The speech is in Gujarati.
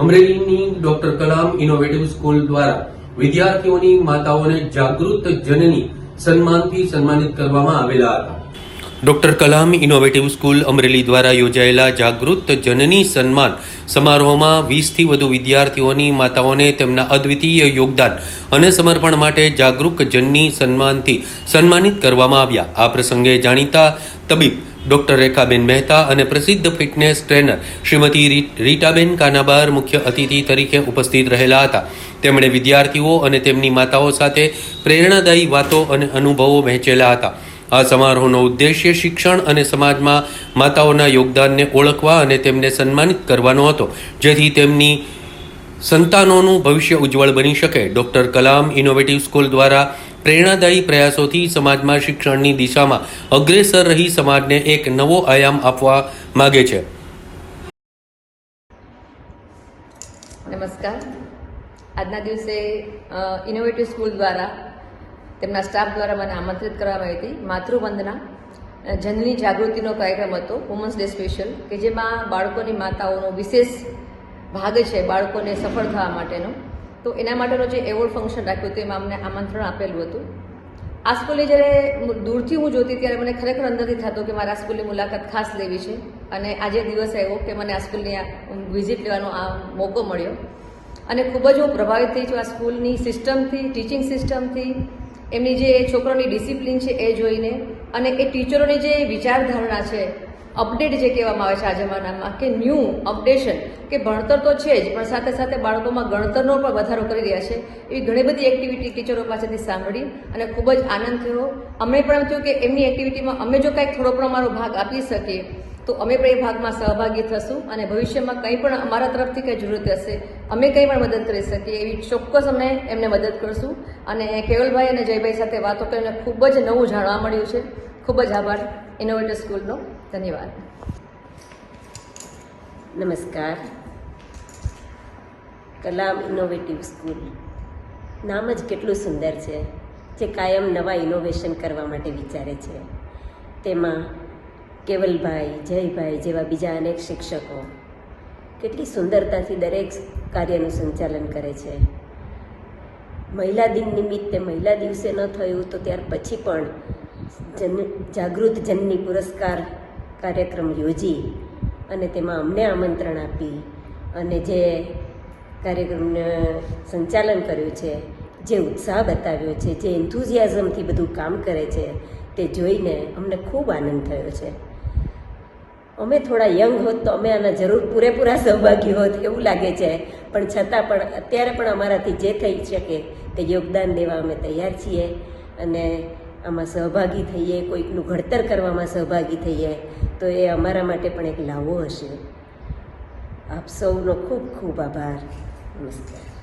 અમરેલીની ડોક્ટર કલામ ઇનોવેટિવ સ્કૂલ દ્વારા વિદ્યાર્થીઓની માતાઓને જાગૃત જનની સન્માનથી સન્માનિત કરવામાં આવેલા હતા. Doctor Kalam innovative school Amreli દ્વારા યોજાયેલા જાગૃત જનની સન્માન સમારોહમાં વીસથી વધુ વિદ્યાર્થીઓની માતાઓને તેમના અદ્વિતીય યોગદાન અને સમર્પણ માટે જાગૃત જનની સન્માનથી સન્માનિત કરવામાં આવ્યા. આ પ્રસંગે જાણીતા તબીબ, ડોક્ટર રેખાબેન મહેતા અને પ્રસિદ્ધ ફિટનેસ ટ્રેનર શ્રીમતી રીટાબેન કાનાબાર મુખ્ય અતિથિ તરીકે ઉપસ્થિત રહેલા હતા. તેમણે વિદ્યાર્થીઓ અને તેમની માતાઓ સાથે પ્રેરણાદાયી વાતો અને અનુભવો વહેંચેલા હતા. આ સમારોહનો ઉદ્દેશ્ય શિક્ષણ અને સમાજમાં માતાઓના યોગદાનને ઓળખવા અને તેમને સન્માનિત કરવાનો હતો, જેથી તેમની સંતાનોનું ભવિષ્ય ઉજ્જવળ બની શકે. ડૉક્ટર કલામ ઇનોવેટિવ સ્કૂલ દ્વારા પ્રેરણાદાયી પ્રયાસોથી સમાજમાં શિક્ષણની દિશામાં અગ્રેસર રહી સમાજને એક નવો આયામ આપવા માગે છે. નમસ્કાર. આજના દિવસે ઇનોવેટિવ સ્કૂલ દ્વારા તેમના સ્ટાફ દ્વારા મને આમંત્રિત કરવામાં આવી હતી. માતૃવંદના જનની જાગૃતિનો કાર્યક્રમ હતો વુમન્સ ડે સ્પેશિયલ કે જેમાં બાળકોની માતાઓનો વિશેષ ભાગ છે, બાળકોને સફળ થવા માટેનો. તો એના માટેનો જે એવોર્ડ ફંક્શન રાખ્યું હતું એમાં અમને આમંત્રણ આપેલું હતું. આ સ્કૂલે જ્યારે દૂરથી હું જોતી ત્યારે મને ખરેખર અંદરથી થતું કે મારે સ્કૂલની મુલાકાત ખાસ લેવી છે અને આજે દિવસ આવ્યો કે મને આ સ્કૂલની વિઝિટ લેવાનો આ મોકો મળ્યો. અને ખૂબ જ હું પ્રભાવિત થઈ છું આ સ્કૂલની સિસ્ટમથી, ટીચિંગ સિસ્ટમથી, એમની જે છોકરોની ડિસિપ્લિન છે એ જોઈને અને એ ટીચરોની જે વિચારધારણા છે અપડેટ જે કહેવામાં આવે છે આ જમાનામાં કે ન્યૂ અપડેશન, કે ભણતર તો છે જ, પણ સાથે સાથે બાળકોમાં ગણતરનો પણ વધારો કરી રહ્યા છે. એવી ઘણી બધી એક્ટિવિટી ટીચરો પાસેથી સાંભળી અને ખૂબ જ આનંદ થયો. અમને પણ એમ થયું કે એમની એક્ટિવિટીમાં અમે જો કાંઈક થોડો પણ અમારો ભાગ આપી શકીએ, તો અમે પણ એ ભાગમાં સહભાગી થશું અને ભવિષ્યમાં કંઈ પણ અમારા તરફથી કંઈ જરૂરત હશે, અમે કંઈ પણ મદદ કરી શકીએ એવી ચોક્કસ અમે એમને મદદ કરશું. અને કેવલભાઈ અને જયભાઈ સાથે વાતો કરીને ખૂબ જ નવું જાણવા મળ્યું છે. ખૂબ જ આભાર. ઇનોવેટર સ્કૂલનો ધન્યવાદ. નમસ્કાર. કલામ ઇનોવેટિવ સ્કૂલ નામ જ કેટલું સુંદર છે, જે કાયમ નવા ઇનોવેશન કરવા માટે વિચારે છે. તેમાં કેવલભાઈ, જયભાઈ જેવા બીજા અનેક શિક્ષકો કેટલી સુંદરતાથી દરેક કાર્યનું સંચાલન કરે છે. મહિલા દિન નિમિત્તે મહિલા દિવસે ન થયું તો ત્યાર પછી પણ જન, જાગૃત જનની પુરસ્કાર કાર્યક્રમ યોજી અને તેમાં અમને આમંત્રણ આપી અને જે કાર્યક્રમને સંચાલન કર્યું છે, જે ઉત્સાહ બતાવ્યો છે, જે એન્થુઝિયાઝમથી બધું કામ કરે છે, તે જોઈને અમને ખૂબ આનંદ થયો છે. અમે થોડા યંગ હોત તો અમે આના જરૂર પૂરેપૂરા સહભાગી હોત એવું લાગે છે, પણ છતાં પણ અત્યારે પણ અમારાથી જે થઈ શકે તે યોગદાન દેવા અમે તૈયાર છીએ અને આમાં સહભાગી થઈએ, કોઈકનું ઘડતર કરવામાં સહભાગી થઈએ, તો એ અમારા માટે પણ એક લાવો હશે. આપ સૌનો ખૂબ ખૂબ આભાર. નમસ્કાર.